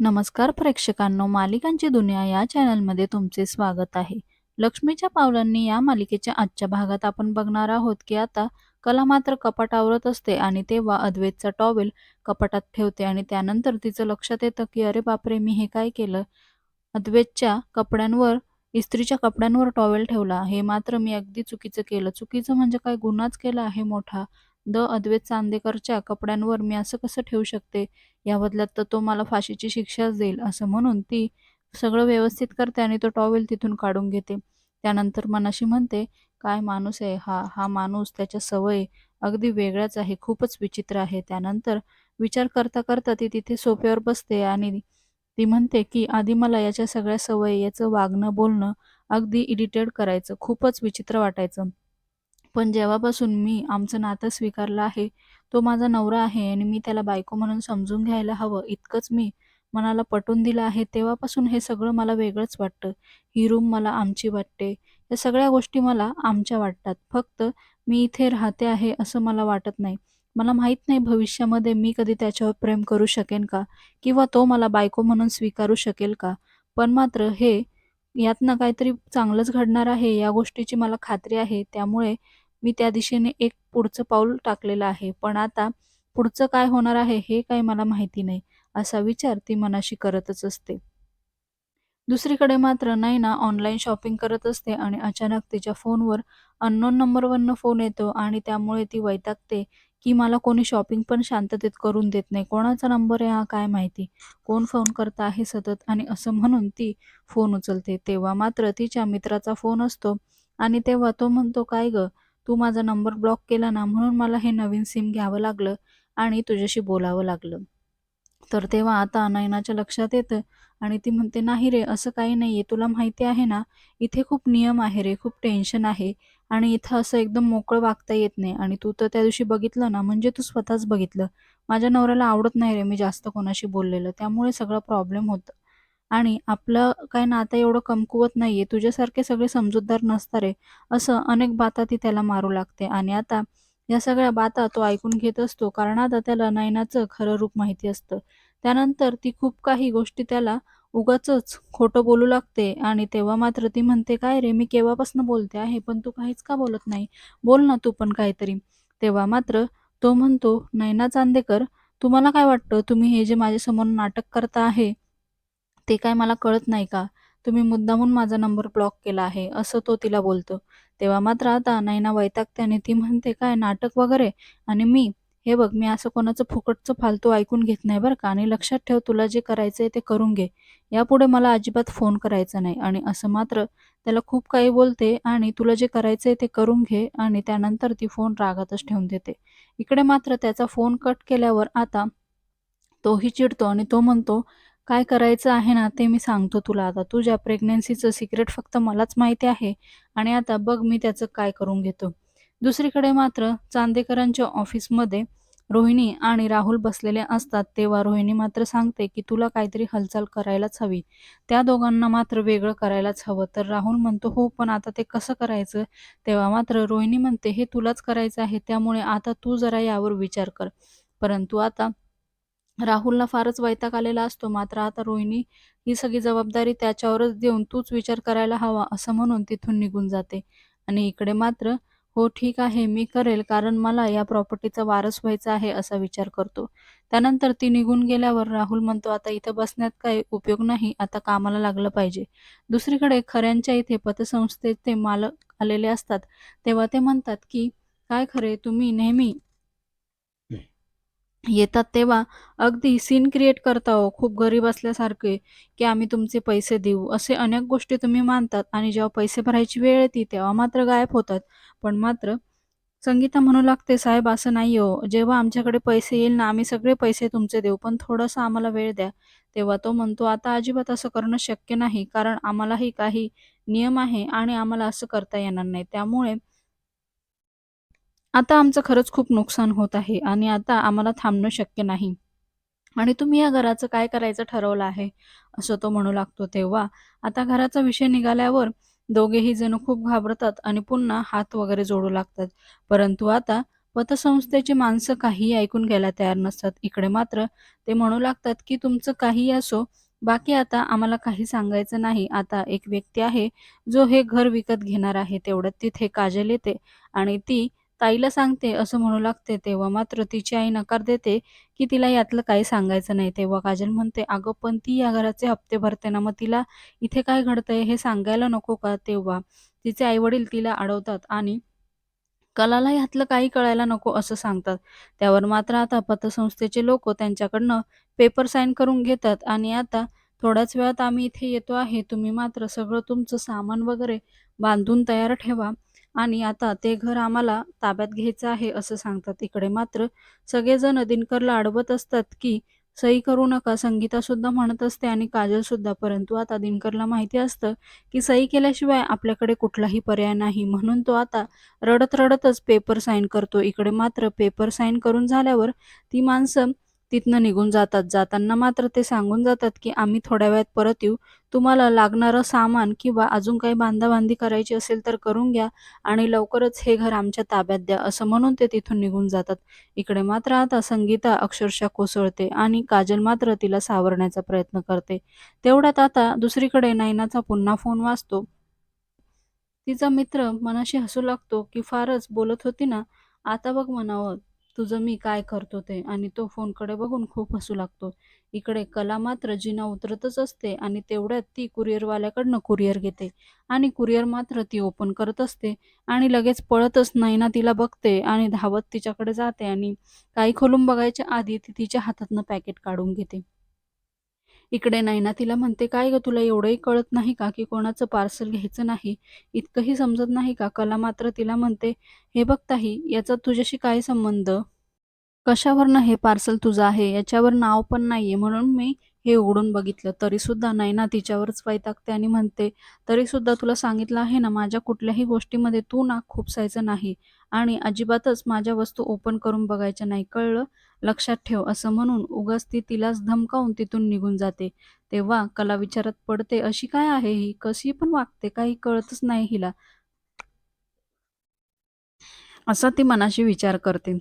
नमस्कार प्रेक्षकांनो मालिकांची दुनिया या चॅनलमध्ये तुमचे स्वागत आहे. लक्ष्मीच्या पावलांनी या मालिकेच्या आजच्या भागात आपण बघणार आहोत की आता कला मात्र कपाट आवरत असते आणि तेव्हा अद्वैतचा टॉवेल कपाटात ठेवते आणि त्यानंतर तिचं लक्षात येतं की अरे बापरे मी हे काय केलं? अद्वैतच्या कपड्यांवर इस्त्रीच्या कपड्यांवर टॉवेल ठेवला. हे मात्र मी अगदी चुकीचं केलं. चुकीचं म्हणजे काय? गुन्हाच केला आहे मोठा. द अद्वैत चांदेकरच्या कपड्यांवर मी असं कसं ठेवू शकते? या बदल्यात तर तो मला फाशीची शिक्षाच देईल असं म्हणून ती सगळं व्यवस्थित करते आणि तो टॉवेल तिथून काढून घेते. त्यानंतर मनाशी म्हणते काय माणूस आहे हा? हा माणूस त्याच्या सवयी अगदी वेगळाच आहे खूपच विचित्र आहे. त्यानंतर विचार करता करता ती तिथे सोप्यावर बसते आणि ती म्हणते की आधी मला याच्या सगळ्या सवयी याचं वागणं बोलणं अगदी इडिटेड करायचं खूपच विचित्र वाटायचं. पण जेव्हापासून मी आमचं नातं स्वीकारलं आहे तो माझा नवरा आहे आणि मी त्याला बायको म्हणून समजून घ्यायला हवं इतकंच मी मनाला पटवून दिलं आहे तेव्हापासून हे सगळं मला वेगळंच वाटतं. ही रूम मला आमची वाटते. या सगळ्या गोष्टी मला आमच्या वाटतात. फक्त मी इथे राहते आहे असं मला वाटत नाही. मला माहीत नाही भविष्यामध्ये मी कधी त्याच्यावर प्रेम करू शकेन का? किंवा तो मला बायको म्हणून स्वीकारू शकेल का? पण मात्र हे यातनं काहीतरी चांगलंच घडणार आहे या गोष्टीची मला खात्री आहे. त्यामुळे मी त्या दिशेने एक पुढचं पाऊल टाकलेलं आहे. पण आता पुढचं काय होणार आहे हे काही मला माहिती नाही असा विचार ती मनाशी करतच असते. दुसरीकडे मात्र नैना ऑनलाईन शॉपिंग करत असते आणि अचानक तिच्या फोनवर अननोन नंबरवरनं फोन येतो आणि त्यामुळे ती वैतागते की मला कोणी शॉपिंग पण शांततेत करून देत नाही. कोणाचा नंबर आहे हा काय माहिती? कोण फोन करता आहे सतत? आणि असं म्हणून ती फोन उचलते. तेव्हा मात्र तिच्या मित्राचा फोन असतो आणि तेव्हा तो म्हणतो काय ग? तू माझा नंबर ब्लॉक केला ना म्हणून मला हे नवीन सिम घ्यावं लागलं आणि तुझ्याशी बोलावं लागलं. तर तेव्हा आता नयनाच्या लक्षात येतं आणि ती म्हणते नाही रे असं काही नाही आहे तुला माहिती आहे ना इथे खूप नियम आहे रे खूप टेन्शन आहे आणि इथं असं एकदम मोकळं वागता येत नाही आणि तू तर त्या दिवशी बघितलं ना म्हणजे तू स्वतःच बघितलं. माझ्या नवऱ्याला आवडत नाही रे मी जास्त कोणाशी बोललेलं. त्यामुळे सगळं प्रॉब्लेम होतं. आणि आपलं काय नातं एवढं कमकुवत नाहीये तुझ्यासारखे सगळे समजूतदार नसता रे असं अनेक बाता ती त्याला मारू लागते. आणि आता या सगळ्या बाता तो ऐकून घेत असतो कारण आता त्याला नयनाचं खरं रूप माहिती असतं. त्यानंतर ती खूप काही गोष्टी त्याला उगाचच खोटं बोलू लागते आणि तेव्हा मात्र ती म्हणते काय रे मी केव्हापासून बोलते आहे पण तू काहीच का बोलत नाही? बोल ना तू पण काहीतरी. तेव्हा मात्र तो म्हणतो नयना चांदेकर तुम्हाला काय वाटतं? तुम्ही हे जे माझ्यासमोर नाटक करता आहे ते काय मला कळत नाही का? तुम्ही मुद्दामून माझा नंबर ब्लॉक केला आहे असं तो तिला बोलतो. तेव्हा मात्र आता नैना वैतागते आणि ती म्हणते काय नाटक वगैरे? आणि मी? हे बघ मी असं कोणाचं फुकटचं फालतू ऐकून घेत नाही बरं का? आणि लक्षात ठेव तुला जे करायचंय ते करून घे. यापुढे मला अजिबात फोन करायचा नाही. आणि असं मात्र त्याला खूप काही बोलते आणि तुला जे करायचंय ते करून घे आणि त्यानंतर ती फोन रागातच ठेवून देते. इकडे मात्र त्याचा फोन कट केल्यावर आता तोही चिडतो आणि तो म्हणतो काय करायचं आहे ना ते मी सांगतो तुला. आता तुझ्या प्रेग्नन्सीचं सिक्रेट फक्त मलाच माहिती आहे आणि आता बघ मी त्याचं काय करून घेतो. दुसरीकडे मात्र चांदेकरांच्या ऑफिसमध्ये रोहिणी आणि राहुल बसलेले असतात तेव्हा रोहिणी मात्र सांगते की तुला काहीतरी हालचाल करायलाच हवी. त्या दोघांना मात्र वेगळं करायलाच हवं. तर राहुल म्हणतो हो पण आता ते कसं करायचं? तेव्हा मात्र रोहिणी म्हणते हे तुलाच करायचं आहे त्यामुळे आता तू जरा यावर विचार कर. परंतु आता राहुलला फारच वैताग आलेला असतो. मात्र आता रोहिणी ही सगळी जबाबदारी त्याच्यावरच देऊन तूच विचार करायला हवा असं म्हणून तिथून निघून जाते. आणि इकडे मात्र हो ठीक आहे मी करेल कारण मला या प्रॉपर्टीचा वारस व्हायचा आहे असा विचार करतो. त्यानंतर ती निघून गेल्यावर राहुल म्हणतो आता इथं बसण्यात काही उपयोग नाही आता कामाला लागलं पाहिजे. दुसरीकडे खऱ्यांच्या इथे पतसंस्थेचे मालक आलेले असतात. तेव्हा ते म्हणतात की काय खरे तुम्ही नेहमी येतात तेव्हा अगदी सीन क्रिएट करता हो. खूप गरीब असल्यासारखे की आम्ही तुमचे पैसे देऊ. असे अनेक गोष्टी तुम्ही मानतात आणि जेव्हा पैसे भरायची वेळ येते तेव्हा मात्र गायब होतात. पण मात्र संगीता म्हणू लागते साहेब असं नाही हो. जेव्हा आमच्याकडे पैसे येईल ना आम्ही सगळे पैसे तुमचे देऊ. पण थोडंसं आम्हाला वेळ द्या. तेव्हा तो म्हणतो आता अजिबात असं करणं शक्य नाही. कारण आम्हालाही काही नियम आहे आणि आम्हाला असं करता येणार नाही. त्यामुळे आता आमचं खरंच खूप नुकसान होत आहे आणि आता आम्हाला थांबणं शक्य नाही आणि तुम्ही या घराचं काय करायचं ठरवलं आहे असं तो म्हणू लागतो तेव्हा आता घराचा विषय निघाल्यावर दोघेही जण खूप घाबरतात आणि पुन्हा हात वगैरे जोडू लागतात परंतु आता पतसंस्थेची माणसं काहीही ऐकून घ्यायला तयार नसतात. इकडे मात्र ते म्हणू लागतात, की तुमचं काहीही असो, बाकी आता आम्हाला काही सांगायचं नाही. आता एक व्यक्ती आहे, जो हे घर विकत घेणार आहे. तेवढ्यात तिथे काजल येते आणि ती ताईला सांगते असं म्हणू लागते. तेव्हा मात्र तिची आई नकार देते, की तिला यातलं काही सांगायचं नाही. तेव्हा काजल म्हणते, "अगं पण ती या घराचे हप्ते भरते ना, मग तिला इथे काय घडतंय हे सांगायला नको का?" तेव्हा तिचे आई-वडील तिला अडवतात आणि कलाला यातलं काही कळायला नको असं सांगतात. त्यावर मात्र आता पतसंस्थेचे लोक त्यांच्याकडनं पेपर साईन करून घेतात आणि आता थोड्याच वेळात आम्ही इथे येतो आहे. तुम्ही मात्र सगळं तुमचं सामान वगैरे बांधून तयार ठेवा आणि आता ते घर आम्हाला ताब्यात घ्यायचं आहे असं सांगतात. इकडे मात्र सगळेजण दिनकरला अडवत असतात, की सही करू नका. संगीतासुद्धा म्हणत असते आणि काजलसुद्धा. परंतु आता दिनकरला माहिती असतं, की सही केल्याशिवाय आपल्याकडे कुठलाही पर्याय नाही. म्हणून तो आता रडत-रडतच पेपर साईन करतो. इकडे मात्र पेपर साईन करून झाल्यावर ती माणसं तिथनं निघून जातात. जाताना मात्र ते सांगून जातात, की आम्ही थोड्या वेळात परत येऊ. तुम्हाला लागणारं सामान किंवा अजून काही बांधाबांधी करायची असेल तर करून घ्या आणि लवकरच हे घर आमच्या ताब्यात द्या, असं म्हणून ते तिथून निघून जातात. इकडे मात्र आता संगीता अक्षरशः कोसळते आणि काजल मात्र तिला सावरण्याचा प्रयत्न करते. तेवढ्यात आता दुसरीकडे नयनाचा पुन्हा फोन वाचतो तिचा मित्र मनाशी हसू लागतो, की "फारच बोलत होती ना, आता बघ म्हणावं तुझं मी काय करतो ते" आणि तो फोनकडे बघून खूप हसू लागतो. इकडे कला मात्र जिना उतरतच असते आणि तेवढ्यात ती कुरिअरवाल्याकडनं कुरिअर घेते आणि कुरिअर मात्र ती ओपन करत असते आणि लगेच पळतच नयना तिला बघते आणि धावत तिच्याकडे जाते आणि काही खोलून बघायच्या आधी ती तिच्या हातातनं पॅकेट काढून घेते. इकडे नयना तिला म्हणते, "काय ग तुला एवढंही कळत नाही का, की कोणाचं पार्सल घ्यायचं नाही? इतकंही समजत नाही का?" कला मात्र तिला म्हणते, "हे बघ ताई, याचा तुझ्याशी काय संबंध? कशावरनं हे पार्सल तुझं आहे? याच्यावर नाव पण नाहीये म्हणून मी हे उघडून बघितलं." तरीसुद्धा ना तिच्यावरच वैतागते आणि म्हणते, "तरीसुद्धा तुला सांगितलं आहे ना, माझ्या कुठल्याही गोष्टीमध्ये तू नाक खुपसायचं नाही आणि अजिबातच माझ्या वस्तू ओपन करून बघायच्या नाही, कळलं? लक्षात ठेव." असं म्हणून उगाच ती तिलाच धमकावून तिथून निघून जाते. तेव्हा कला विचारात पडते, अशी काय आहे ही? कशी पण वागते, काही कळतच नाही हिला. असा ती मनाशी विचार करते.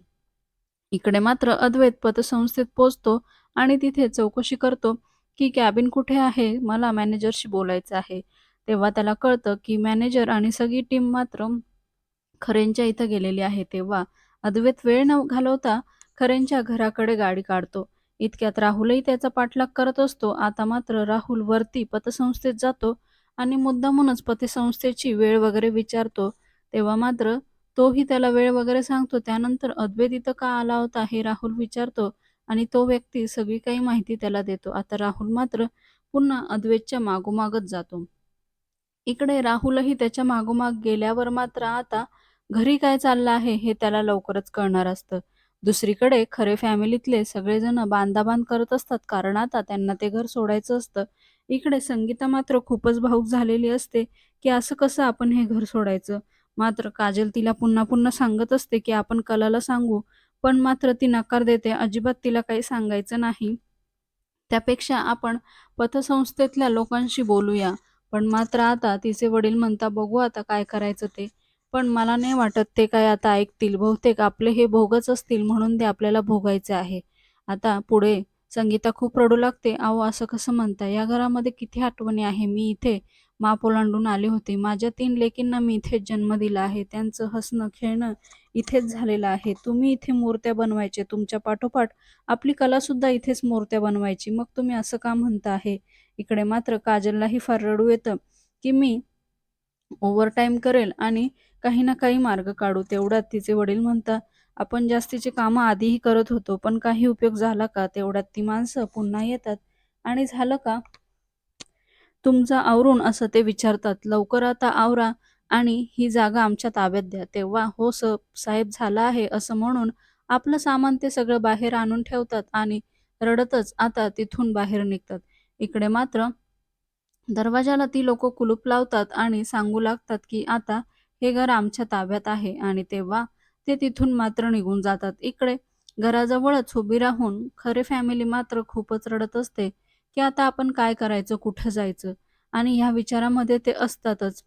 इकडे मात्र अद्वैत पतसंस्थेत पोहोचतो आणि तिथे चौकशी करतो, की कॅबिन कुठे आहे? मला मॅनेजरशी बोलायचं आहे. तेव्हा त्याला कळतं, की मॅनेजर आणि सगळी टीम मात्र खरेंच्या इथं गेलेली आहे. तेव्हा अद्वैत वेळ न घालवता खरेंच्या घराकडे गाडी काढतो. इतक्यात राहुलही त्याचा पाठलाग करत असतो. आता मात्र राहुल वरती पतसंस्थेत जातो आणि मुद्दामूनच पतसंस्थेची वेळ वगैरे विचारतो. तेव्हा मात्र तोही त्याला वेळ वगैरे सांगतो. त्यानंतर अद्वैत इथं का आला होता हे राहुल विचारतो आणि तो व्यक्ती सगळी काही माहिती त्याला देतो. आता राहुल मात्र पुन्हा अद्वैतच्या मागोमागच जातो. इकडे राहुलही त्याच्या मागोमाग गेल्यावर मात्र आता घरी काय चाललं आहे हे त्याला लवकरच कळणार असतं. दुसरीकडे खरे फॅमिलीतले सगळेजण बांधाबांध करत असतात कारण आता त्यांना ते घर सोडायचं असतं. इकडे संगीता मात्र खूपच भाऊक झालेली असते, की असं कसं आपण हे घर सोडायचं? मात्र काजल तिला पुन्हा पुन्हा सांगत असते, की आपण कलाला सांगू, पण मात्र ती नकार देते. अजिबात तिला काही सांगायचं नाही. त्यापेक्षा आपण पथसंस्थेतल्या लोकांशी बोलूया. पण मात्र आता तिचे वडील म्हणता, "बघू आता काय करायचं ते." पण मला नाही वाटत ते काय आता ऐकतील. बहुतेक आपले हे भोगच असतील म्हणून ते आपल्याला भोगायचे आहे. आता पुढे संगीता खूप रडू लागते. "अहो, असं कसं म्हणता? या घरामध्ये किती आठवणी आहे. मी इथे माप ओलांडून आले होते. माझ्या तीन लेकींना मी इथेच जन्म दिला आहे. त्यांचं हसणं, खेळणं इथेच झालेलं आहे. तुम्ही इथे मूर्त्या बनवायचे. तुमच्या पाठोपाठ आपली कलासुद्धा इथेच मूर्त्या बनवायची. मग तुम्ही असं का म्हणता आहे?" इकडे मात्र काजललाही फार रडू येतं, की मी ओव्हरटाईम करेल आणि काही ना काही मार्ग काढू. तेवढ्यात तिचे वडील म्हणतात, "आपण जास्तीची कामं आधीही करत होतो, पण काही उपयोग झाला का?" तेवढ्यात ती माणसं पुन्हा येतात आणि "झालं का तुमचं आवरून?" असं ते विचारतात. "लवकर आता आवरा आणि ही जागा आमच्या ताब्यात द्या." तेव्हा "हो स साहेब झालं आहे." असं म्हणून आपलं सामान ते सगळं बाहेर आणून ठेवतात आणि रडतच आता तिथून बाहेर निघतात. इकडे मात्र दरवाजाला ती लोक कुलूप लावतात आणि सांगू लागतात, की आता हे घर आमच्या ताब्यात आहे आणि तेव्हा ते तिथून मात्र निघून जातात. इकडे घराजवळच उभी राहून खरे फॅमिली मात्र खूपच रडत असते, की आता आपण काय करायचं? कुठं जायचं? आणि ह्या विचारामध्ये ते असतातच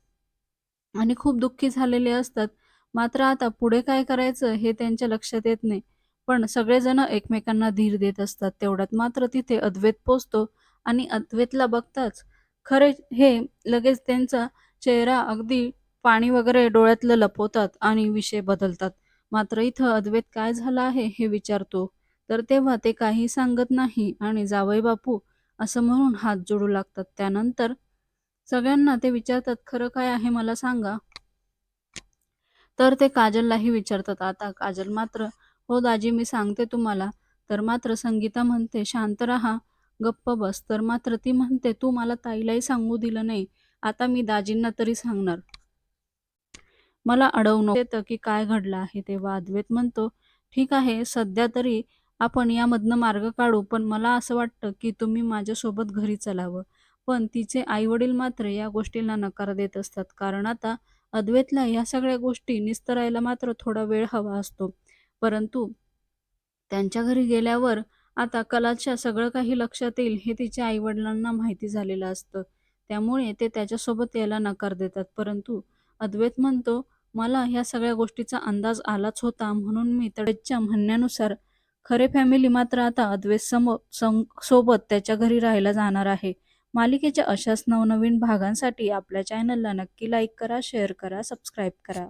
आणि खूप दुःखी झालेले असतात. मात्र आता पुढे काय करायचं हे त्यांच्या लक्षात येत नाही पण सगळेजण एकमेकांना धीर देत असतात तेवढ्यात मात्र तिथे अद्वैत पोचतो आणि अद्वैतला बघताच खरे हे लगेच त्यांचा चेहरा अगदी पाणी वगैरे डोळ्यातलं लपवतात आणि विषय बदलतात. मात्र इथं अद्वैत काय झालं आहे हे विचारतो. तर तेव्हा ते काही सांगत नाही आणि जावई बापू असं म्हणून हात जोडू लागतात. त्यानंतर सगळ्यांना ते विचारतात खरं काय आहे मला सांगा. तर ते काजललाही विचारतात आता काजल मात्र हो दाजी मी सांगते तुम्हाला. तर मात्र संगीता म्हणते शांत राहा गप्प बस. तर मात्र ती म्हणते तू मला ताईलाही सांगू दिलं नाही. आता मी दाजींना तरी सांगणार. मला अडवणं येतं की काय घडलं आहे तेव्हा अद्वैत म्हणतो. ठीक आहे सध्या तरी आपण यामधनं मार्ग काढू पण मला असं वाटतं की तुम्ही माझ्यासोबत घरी चलावं. पण तिचे आईवडील मात्र या गोष्टीला नकार देत असतात. कारण आता अद्वैतला या सगळ्या गोष्टी निस्तरायला मात्र थोडा वेळ हवा असतो. परंतु त्यांच्या घरी गेल्यावर आता कलाच्या सगळं काही लक्षात येईल हे तिच्या आईवडिलांना माहिती झालेलं असतं. त्यामुळे ते त्याच्यासोबत यायला नकार देतात. परंतु अद्वैत म्हणतो मला ह्या सगळ्या गोष्टीचा अंदाज आलाच होता. म्हणून मी तडेच्या म्हणण्यानुसार खरे फॅमिली मात्र आता अद्वैत सं सोबत त्याच्या घरी राहायला जाणार आहे. मालिकेच्या अशाच नवनवीन भागांसाठी आपल्या चॅनलला नक्की लाईक करा शेअर करा सबस्क्राईब करा.